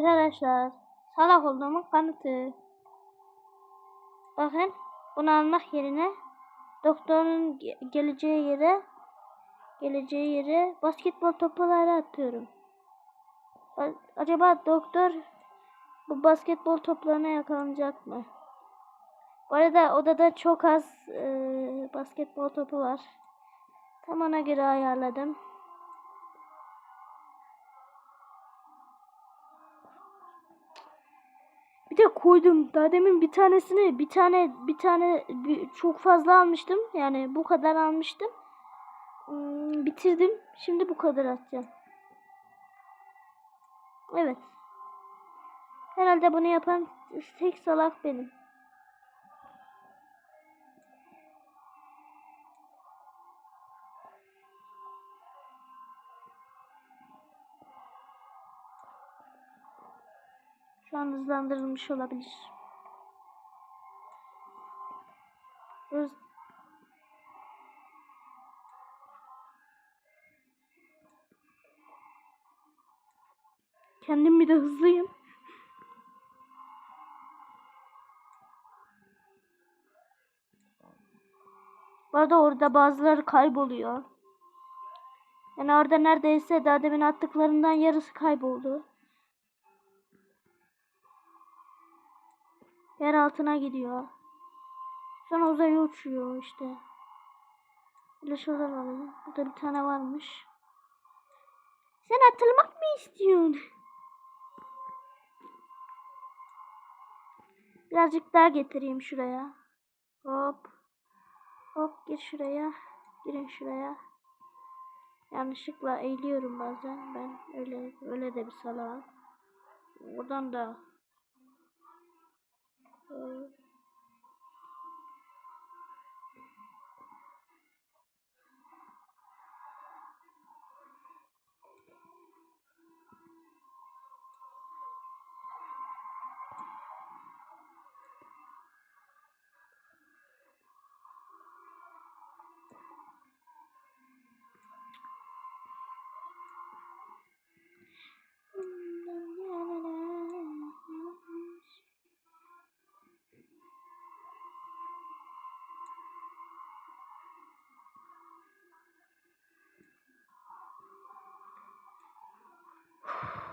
Arkadaşlar salak olduğumun kanıtı. Bakın bunu almak yerine doktorun ge- geleceği yere geleceği yere basketbol topları atıyorum. Acaba doktor bu basketbol toplarına yakalanacak mı? Bu arada odada çok az e, basketbol topu var. Tam ona göre ayarladım. Bir de koydum. Daha demin bir tanesini bir tane bir tane bir- çok fazla almıştım. Yani bu kadar almıştım. Hmm, bitirdim. Şimdi bu kadar atacağım. Evet. Herhalde bunu yapan tek salak benim. Şu an hızlandırılmış olabilir. Hız... Kendim bir de hızlıyım. Bu arada orada bazıları kayboluyor. Yani orada neredeyse daha demin attıklarından yarısı kayboldu. Yer altına gidiyor. Sonra uzaya uçuyor işte. Böyle şuradan alayım. Burada bir tane varmış. Sen atılmak mı istiyorsun? Birazcık daha getireyim şuraya. Hop. Hop gir şuraya. Girin şuraya. Yanlışlıkla eğiliyorum bazen. Ben öyle öyle de bir salağım. Buradan da う。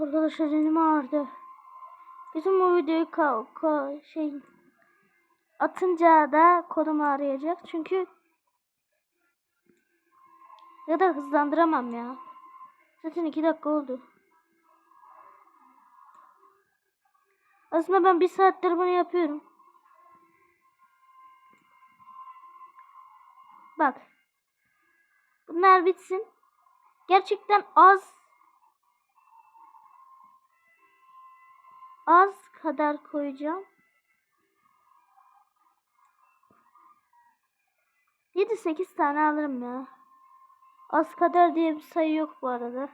Arkadaşlar elim ağrıdı. Bizim bu videoyu ka ka şey atınca da kolum ağrıyacak. Çünkü ya da hızlandıramam ya. Zaten iki dakika oldu. Aslında ben bir saattir bunu yapıyorum. Bak. Bunlar bitsin. Gerçekten az az kadar koyacağım. 7-8 tane alırım ya. Az kadar diye bir sayı yok bu arada.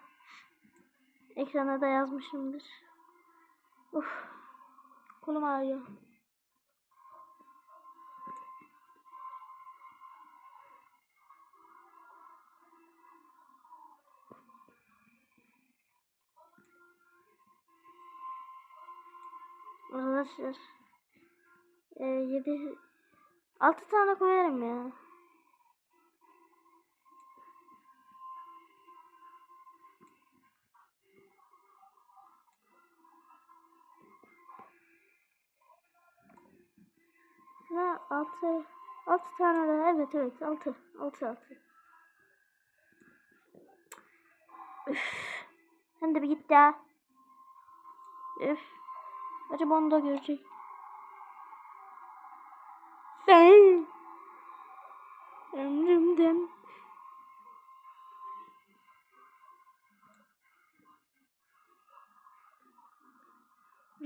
Ekrana da yazmışımdır. Uf. Kolum ağrıyor. Arkadaşlar. Ee, 7 6 tane koyarım ya. Sıra 6 6 tane daha. Evet evet 6 6 6. Üf. Sen de bir git ya. Üf. Acaba onu da görecek. Ben ömrümden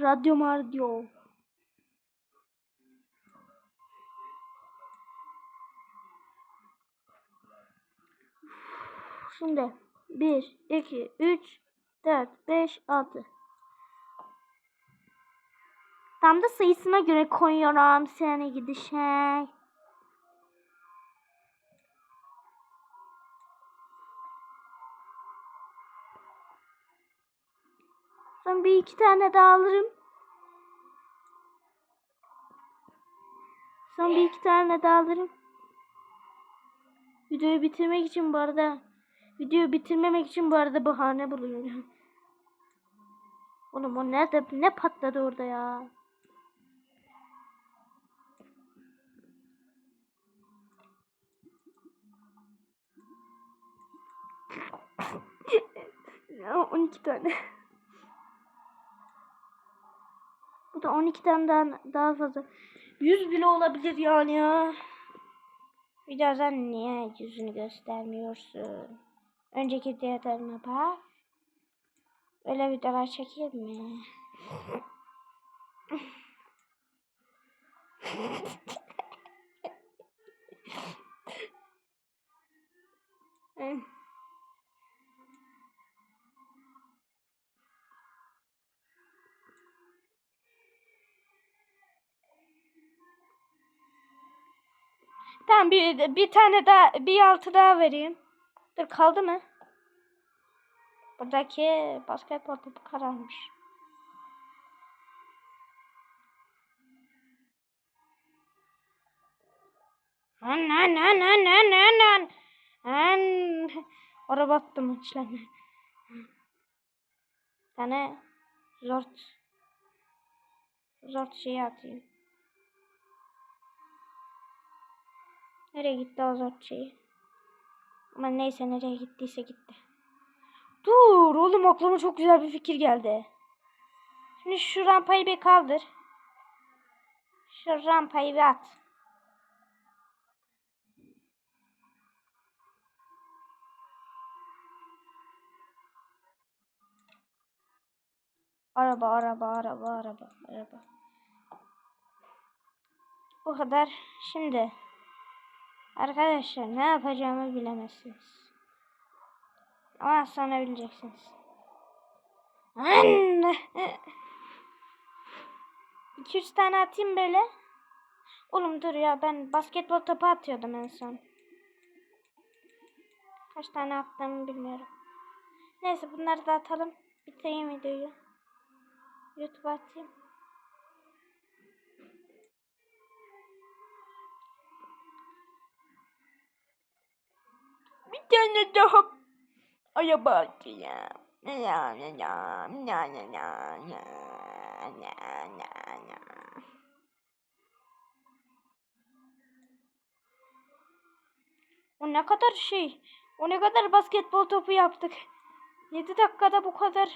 Radyo Mardio. Şimdi 1, 2, 3, 4, 5, 6. Tam da sayısına göre koyuyorum seni gidişe. Son bir iki tane daha alırım. Son bir iki tane daha alırım. Videoyu bitirmek için bu arada videoyu bitirmemek için bu arada bahane buluyorum. Oğlum o nerede ne patladı orada ya? 12 tane. Bu da 12 tane daha, daha fazla. 100 bile olabilir yani ya. Birazdan niye yüzünü göstermiyorsun? Önceki videolarına bak. Öyle videolar çekeyim mi? Tamam bir, bir tane daha bir altı daha vereyim. Dur kaldı mı? Buradaki basketbol topu kararmış. An an an an an Araba attım içlerine. Tane zort zort şeyi atayım. Nereye gitti o zort şeyi? Ama neyse nereye gittiyse gitti. Dur oğlum aklıma çok güzel bir fikir geldi. Şimdi şu rampayı bir kaldır. Şu rampayı bir at. Araba, araba, araba, araba, araba. Bu kadar. Şimdi arkadaşlar ne yapacağımı bilemezsiniz. Ama sonra bileceksiniz. Anne. 2-3 tane atayım böyle. Oğlum dur ya ben basketbol topu atıyordum en son. Kaç tane attığımı bilmiyorum. Neyse bunları da atalım. Bitireyim videoyu. YouTube'a atayım. Bir tane daha araba atacağım. Ya ya ya ya ya ya ya ya ya ya. O ne kadar şey. O ne kadar basketbol topu yaptık. 7 dakikada bu kadar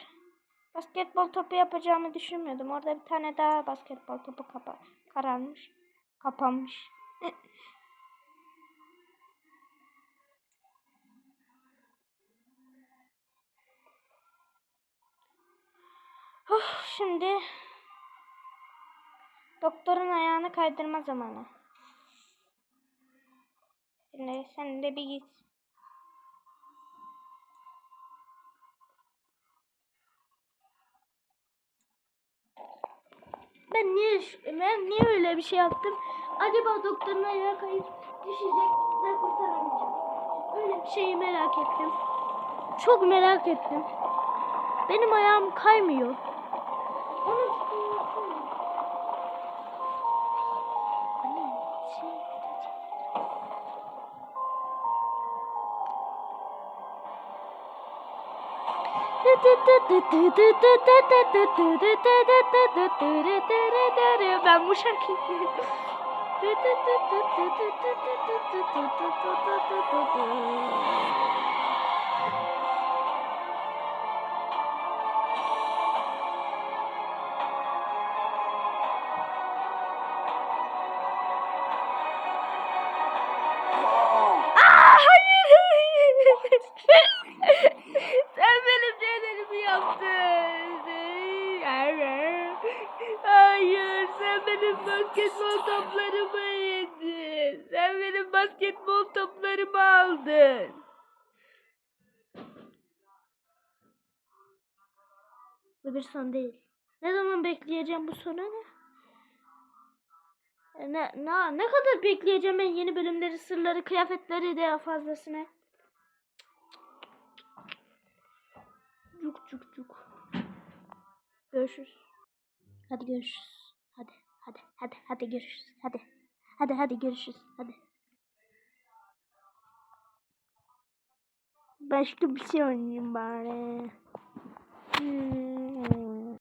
basketbol topu yapacağımı düşünmüyordum. Orada bir tane daha basketbol topu kapa kararmış. Kapanmış. Uf, şimdi doktorun ayağını kaydırma zamanı. Şimdi sen de bir git. Ben niye ben niye öyle bir şey yaptım? Acaba doktorun ayağı kayıp düşecek ve kurtaramayacak. Öyle bir şeyi merak ettim. Çok merak ettim. Benim ayağım kaymıyor. ব্যবসার কি basketbol toplarımı aldın. Bu bir son değil. Ne zaman bekleyeceğim bu sonu ne? E, Ne, ne, ne kadar bekleyeceğim ben yeni bölümleri, sırları, kıyafetleri de fazlasına. Cuk cuk cuk. Görüşürüz. Hadi görüşürüz. Hadi hadi hadi hadi görüşürüz. Hadi. Hadi hadi görüşürüz. Hadi. Başka bir şey oynayayım bari. Hmm.